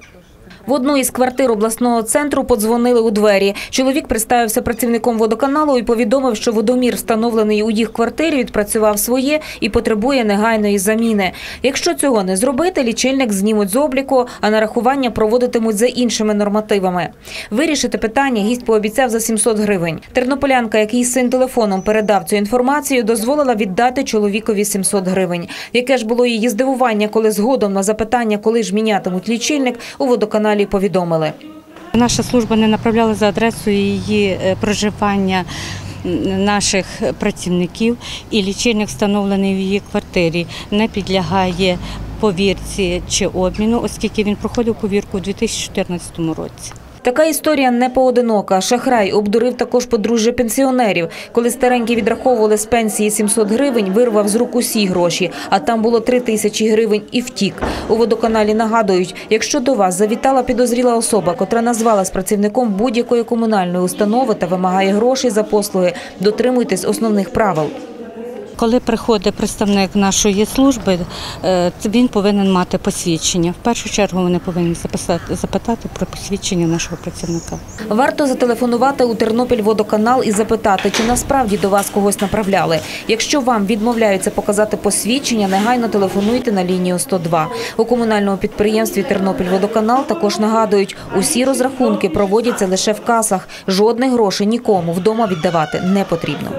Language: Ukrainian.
також. В одну із квартир обласного центру подзвонили у двері. Чоловік представився працівником водоканалу і повідомив, що водомір, встановлений у їх квартирі, відпрацював своє і потребує негайної заміни. Якщо цього не зробити, лічильник знімуть з обліку, а нарахування проводитимуть за іншими нормативами. Вирішити питання гість пообіцяв за 700 гривень. Тернополянка, який син телефоном передав цю інформацію, дозволила віддати чоловікові 700 гривень. Яке ж було її здивування, коли згодом на запитання, коли ж мінятимуть лічильник, у водоканалі повідомили. Наша служба не направляла за адресою її е, проживання наших працівників, і лічильник, встановлений в її квартирі, не підлягає повірці чи обміну, оскільки він проходив повірку у 2014 році. Така історія не поодинока. Шахрай обдурив також подружжя пенсіонерів. Коли старенькі відраховували з пенсії 700 гривень, вирвав з рук усі гроші, а там було 3 тисячі гривень і втік. У водоканалі нагадують, якщо до вас завітала підозріла особа, котра назвалась працівником будь-якої комунальної установи та вимагає грошей за послуги, дотримуйтесь основних правил. Коли приходить представник нашої служби, е, він повинен мати посвідчення. В першу чергу вони повинні записати, запитати про посвідчення нашого працівника. Варто зателефонувати у Тернопіль водоканал і запитати, чи насправді до вас когось направляли. Якщо вам відмовляються показати посвідчення, негайно телефонуйте на лінію 102. У комунальному підприємстві Тернопіль водоканал також нагадують, усі розрахунки проводяться лише в касах. Жодних грошей нікому вдома віддавати не потрібно.